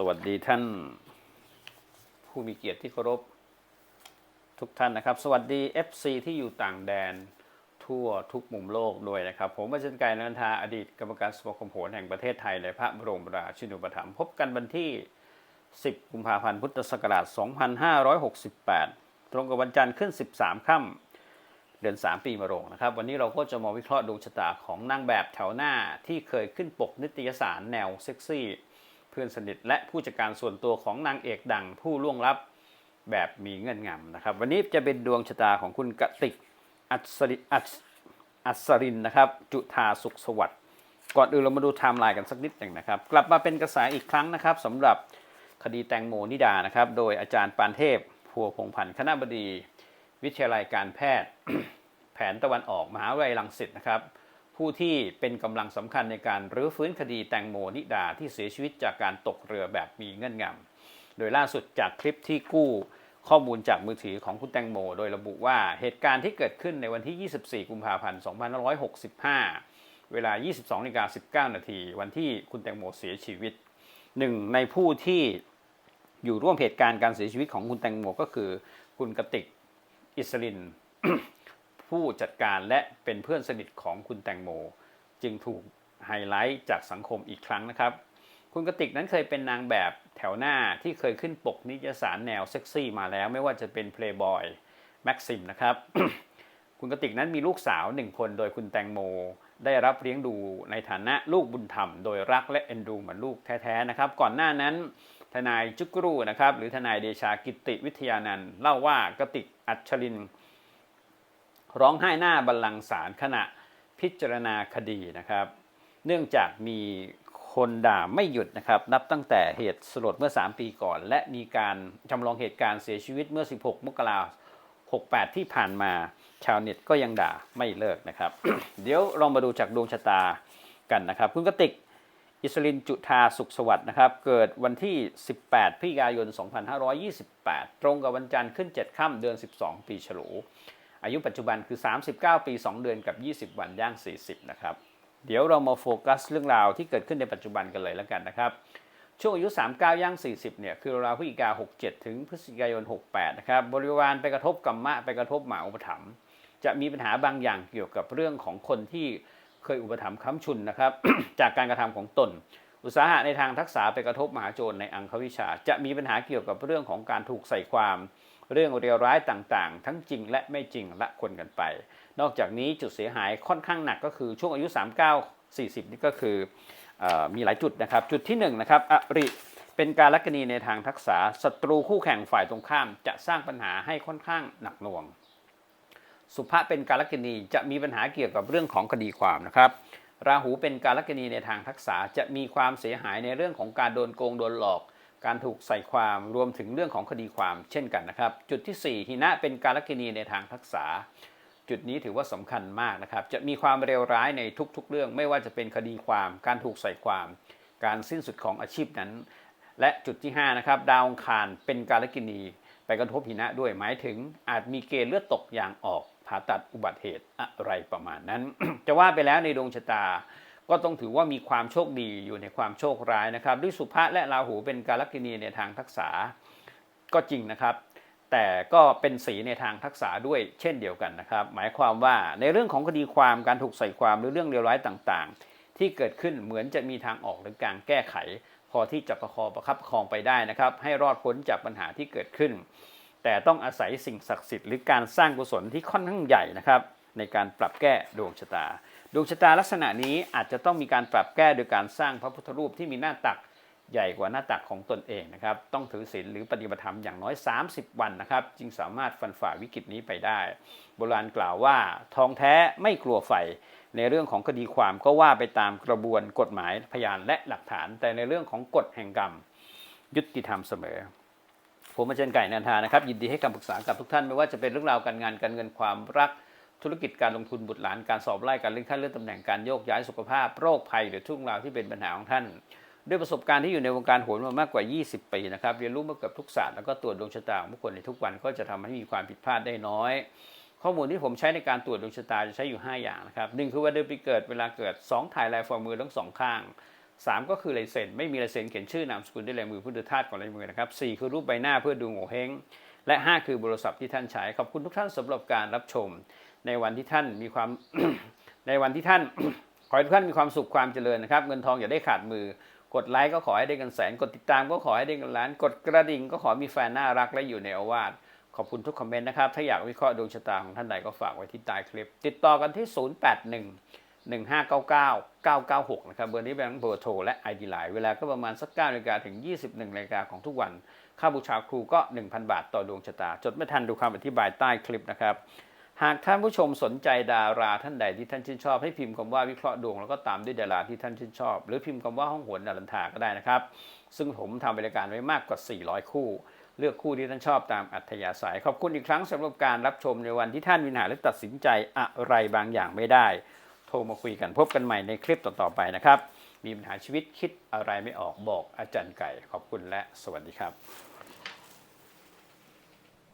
สวัสดีท่าน ผู้มีเกียรติที่เคารพทุกท่านนะครับ สวัสดี FC ที่อยู่ต่างแดนทั่วทุกมุมโลกด้วยนะครับ ผมอาจารย์ไก่นันทาอดีตกรรมการสมาคมโหรแห่งประเทศไทยในพระบรมราชินูปถัมภ์พบกันวันที่ 10 กุมภาพันธ์พุทธศักราช 2568 ตรงกับวันจันทร์ขึ้น 13 ค่ำเดือน 3 ปีมะโรงนะครับ วันนี้เราก็จะมาวิเคราะห์ดวงชะตาของนางแบบแถวหน้าที่เคยขึ้นปกนิตยสารแนวเซ็กซี่ พื่อนสนิท และผู้จัดการส่วนตัวของนางเอกดังผู้ล่วงลับแบบมีเงื่อนงำนะครับ วันนี้จะเป็นดวงชะตาของคุณกติกอัศริอัศอัศรินนะครับ จุธาสุขสวัสดิ์ก่อนอื่นเรามาดูไทม์ไลน์กันสักนิดหนึ่งนะครับ กลับมาเป็นกระแสอีกครั้งนะครับสำหรับคดีแตงโมนิดานะครับ โดยอาจารย์ปานเทพพัวพงพันธ์คณะบดี วิทยาลัยการแพทย์ แผนตะวันออกมหาวิทยาลัยรังสิตนะครับ ผู้ที่เป็นกำลังสำคัญในการรื้อฟื้นคดีแตงโมนิดาที่เสียชีวิตจากการตกเรือแบบมีเงื่อนงำ โดยล่าสุดจากคลิปที่กู้ข้อมูลจากมือถือของคุณแตงโม โดยระบุว่าเหตุการณ์ที่เกิดขึ้นในวันที่ 24 กุมภาพันธ์ 2565 เวลา 22นาฬิกา19 นาที วันที่คุณแตงโมเสียชีวิต หนึ่งในผู้ที่อยู่ร่วมเหตุการณ์การเสียชีวิตของคุณแตงโมก็คือ คุณกติกอิสริน ผู้จัดการและเป็นเพื่อนสนิทของคุณแตงโม จึงถูกไฮไลท์จากสังคมอีกครั้งนะครับ คุณกติกนั้นเคยเป็นนางแบบแถวหน้าที่เคยขึ้นปกนิตยสารแนวเซ็กซี่มาแล้ว ไม่ว่าจะเป็น Playboy Maxim นะครับ คุณกติกนั้นมีลูกสาวหนึ่งคนโดยคุณแตงโม ได้รับเลี้ยงดูในฐานะลูกบุญธรรม โดยรักและเอ็นดูเหมือนลูกแท้ๆนะครับ ก่อนหน้านั้นทนายจุกรูนะครับหรือทนายเดชากิติวิทยานันท์เล่าว่ากติกอัชริน ร้องไห้หน้าบัลลังก์ศาลขณะพิจารณาคดีนะครับ เนื่องจากมีคนด่าไม่หยุดนะครับ นับตั้งแต่เหตุสลดเมื่อ 3 ปีก่อน และมีการจำลองเหตุการณ์เสียชีวิตเมื่อ 16 มกราคม68 ที่ผ่านมา ชาวเน็ตก็ยังด่าไม่เลิกนะครับ เดี๋ยวเรามาดูจากดวงชะตากันนะครับ คุณกติกอิสรินจุธาสุขสวัสดิ์นะครับ เกิดวันที่ 18พฤศจิกายน 2528 ตรงกับวันจันทร์ขึ้น 7 ค่ำเดือน 12 ปีฉลู อายุปัจจุบันคือ 39 ปี 2 เดือนกับ 20 วันย่าง 40 นะครับ เดี๋ยวเรามาโฟกัสเรื่องราวที่เกิดขึ้นในปัจจุบันกันเลยแล้วกันนะครับ ช่วงอายุ 39 ย่าง 40 เนี่ย คือราวพฤศจิกา 67 ถึงพฤศจิกายน 68 นะครับ บริวารไปกระทบกรรมะ ไปกระทบหมาอุปถัมภ์ จะมีปัญหาบางอย่างเกี่ยวกับเรื่องของคนที่เคยอุปถัมภ์ค้ำชุนนะครับ จากการกระทำของตน อุตสาหะในทางทักษะไปกระทบมหาโจรในอังควิชา จะมีปัญหาเกี่ยวกับเรื่องของการถูกใส่ความ เรื่องเรียวร้ายต่างๆ ทั้งจริงและไม่จริงละคนกันไป นอกจากนี้จุดเสียหายค่อนข้างหนักก็คือช่วงอายุ 39 40 นี่ก็คืออมีหลายจุดนะครับ จุดที่1นงนะครับอริเป็นการลักณีในทางทักษะศัตรูคู่แข่งฝ่ายตรงข้าม จะสร้างปัญหาให้ค่อนข้างหนักหน่วง สุภะเป็นการลักณีจะมีปัญหาเกี่ยวกับเรื่องของคดีความนะครับ ราหูเป็นการลักณีในทางทักษะจะมีความเสียหายในเรื่องของการโดนโกงโดนหลอก การถูกใส่ความรวมถึงเรื่องของคดีความเช่นกันนะครับ จุดที่ 4 หินะเป็นการลักณีในทางทักษะจุดนี้ถือว่าสำคัญมากนะครับ จะมีความเร็วร้ายในทุกๆ เรื่อง ไม่ว่าจะเป็นคดีความ การถูกใส่ความ การสิ้นสุดของอาชีพนั้น และจุดที่ 5 นะครับ ดาวองคารเป็นการลักณี ไปกระทบหินะด้วยหมายถึงอาจมีเกณฑ์เลือดตกอย่างออกผ่าตัดอุบัติเหตุอะไรประมาณนั้น จะว่าไปแล้วในดวงชะตา ก็ต้องถือว่ามีความโชคดีอยู่ในความโชคร้ายนะครับ ด้วยสุภะและราหูเป็นการลักณีในทางทักษะก็จริงนะครับ แต่ก็เป็นสีในทางทักษะด้วยเช่นเดียวกันนะครับ หมายความว่าในเรื่องของคดีความการถูกใส่ความหรือเรื่องเลวร้ายต่างๆ ที่เกิดขึ้นเหมือนจะมีทางออกหรือการแก้ไข พอที่จะประคองประคับประคองไปได้นะครับ ให้รอดพ้นจากปัญหาที่เกิดขึ้น แต่ต้องอาศัยสิ่งศักดิ์สิทธิ์หรือการสร้างกุศลที่ค่อนข้างใหญ่นะครับ ในการปรับแก้ดวงชะตา ดวงชะตาลักษณะนี้อาจจะต้องมีการปรับแก้โดยการสร้างพระพุทธรูปที่มีหน้าตัก ใหญ่กว่าหน้าตักของตนเองนะครับ ต้องถือศีลหรือปฏิบัติธรรมอย่างน้อย 30 วันนะครับ จึงสามารถฟันฝ่าวิกฤตนี้ไปได้ โบราณกล่าวว่าทองแท้ไม่กลัวไฟ ในเรื่องของคดีความก็ว่าไปตามกระบวนกฎหมายพยานและหลักฐาน แต่ในเรื่องของกฎแห่งกรรม ยุติธรรมเสมอ ผมอาจารย์ไก่นันทานะครับ ยินดีให้คำปรึกษากับทุกท่านไม่ว่าจะเป็นเรื่องราวการงานการเงินความรักธุรกิจการลงทุนบุตรหลานการสอบไล่การเลื่อนขั้นเลื่อนตำแหน่งการโยกย้ายสุขภาพโรคภัยหรือทุกเรื่องราวที่เป็นปัญหาของท่าน ด้วยประสบการณ์ที่อยู่ในวงการโหรมามากกว่า 20 ปีนะครับ เรียนรู้มาเกือบทุกศาสตร์แล้วก็ตรวจดวงชะตาของผู้คนในทุกวันก็จะทำให้มีความผิดพลาดได้น้อย ข้อมูลที่ผมใช้ในการตรวจดวงชะตาจะใช้อยู่ 5 อย่างนะครับหนึ่งคือวันเดือนปีเกิดเวลาเกิด 2 ถ่ายลายฝ่ามือทั้งสองข้างสามก็คือลายเซ็นไม่มีลายเซ็นเขียนชื่อนามสกุลด้วยลายมือผู้ถือธาตุของลายมือนะครับสี่คือรูปใบหน้าเพื่อดูโง่เฮงและ 5 คือโทรศัพท์ที่ท่านใช้ขอบคุณทุกท่านสำหรับการรับชม ในวันที่ท่านมีความในวันที่ท่านขอให้ทุกท่านมีความสุขความเจริญนะครับ เงินทองอย่าได้ขาดมือ กดไลค์ก็ขอให้ได้เงินแสน กดติดตามก็ขอให้ได้เงินล้าน กดกระดิ่งก็ขอมีแฟนน่ารักและอยู่ในอาวาสขอบคุณทุกคอมเมนต์นะครับ ถ้าอยากวิเคราะห์ดวงชะตาของท่านใดก็ฝากไว้ที่ใต้คลิป ติดต่อกันที่ 081 1599 996 นะครับ เบอร์นี้เป็นเบอร์โทรและ ID ไลน์เวลาก็ประมาณสัก9นาฬิกาถึง 21นาฬิกาของทุกวัน ค่าบูชาครูก็ 1,000 บาทต่อดวงชะตา จดไม่ทันดูคำอธิบายใต้คลิปนะครับ หากท่านผู้ชมสนใจดาราท่านใดที่ท่านชื่นชอบให้พิมพ์คำว่าวิเคราะห์ดวงแล้วก็ตามด้วยดาราที่ท่านชื่นชอบ หรือพิมพ์คำว่าห้องโหนดารันทาก็ได้นะครับ ซึ่งผมทำบริการไว้มากกว่า 400 คู่ เลือกคู่ที่ท่านชอบตามอัธยาศัย ขอบคุณอีกครั้งสำหรับการรับชมในวันที่ท่านวินาหรือตัดสินใจอะไรบางอย่างไม่ได้ โทรมาคุยกันพบกันใหม่ในคลิปต่อๆไปนะครับ มีปัญหาชีวิตคิดอะไรไม่ออกบอกอาจารย์ไก่ ขอบคุณและสวัสดีครับ